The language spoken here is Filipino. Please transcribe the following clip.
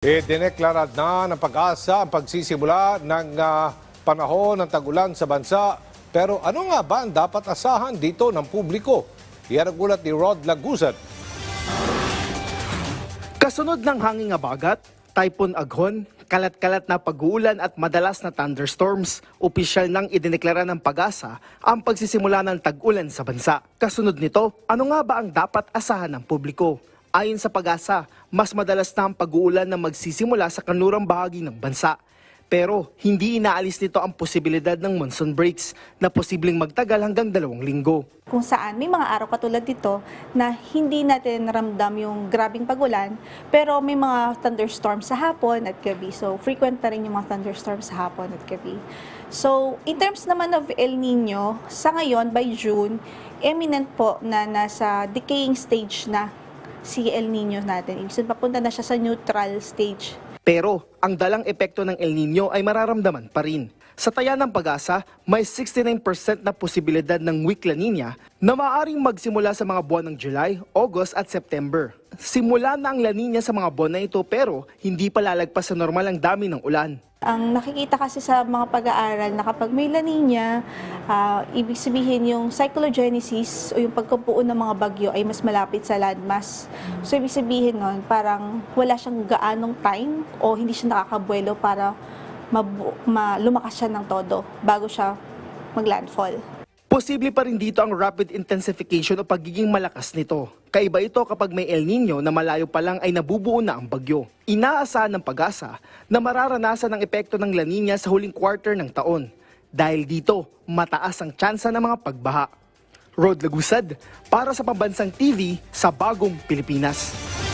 Idineklara na ng pag-asa ang pagsisimula ng ah, panahon ng tagulan sa bansa. Pero ano nga ba ang dapat asahan dito ng publiko? Yan ang ulat ni Rod Laguzat. Kasunod ng hanging abagat, Typhoon Aghon, kalat-kalat na pag-uulan at madalas na thunderstorms, opisyal nang idineklara ng pag-asa ang pagsisimula ng tag-ulan sa bansa. Kasunod nito, ano nga ba ang dapat asahan ng publiko? Ayon sa pag-asa, mas madalas na ang pag-uulan na magsisimula sa kanlurang bahagi ng bansa. Pero hindi inaalis nito ang posibilidad ng monsoon breaks na posibleng magtagal hanggang dalawang linggo. kung saan may mga araw katulad dito na hindi natin ramdam yung grabing pagulan, pero may mga thunderstorms sa hapon at gabi. So, frequent na rin yung mga thunderstorms sa hapon at gabi. So, in terms naman of El Nino, sa ngayon, by June, eminent po na nasa decaying stage na si El Nino natin. Sabihin, papunta na siya sa neutral stage. Pero ang dalang epekto ng El Nino ay mararamdaman pa rin. Sa taya ng pag-asa, may 69% na posibilidad ng weak La Nina na maaaring magsimula sa mga buwan ng July, August at September. Simula na ang La Nina sa mga buwan na ito pero hindi pa lalagpas sa normal ang dami ng ulan. Ang nakikita kasi sa mga pag-aaral na kapag may La Nina, ah, ibig sabihin yung cyclogenesis o yung pagkabuo ng mga bagyo ay mas malapit sa landmass. So ibig sabihin nun, parang wala siyang gaanong time o hindi siya nakakabuelo para ma- lumakas siya ng todo bago siya maglandfall. Posible pa rin dito ang rapid intensification o pagiging malakas nito. Kaiba ito kapag may El Nino na malayo pa lang ay nabubuo na ang bagyo. Inaasahan ng pag-asa na mararanasan ang epekto ng La Nina sa huling quarter ng taon. Dahil dito, mataas ang tsansa ng mga pagbaha. Rod Lagusad, para sa Pambansang TV sa Bagong Pilipinas.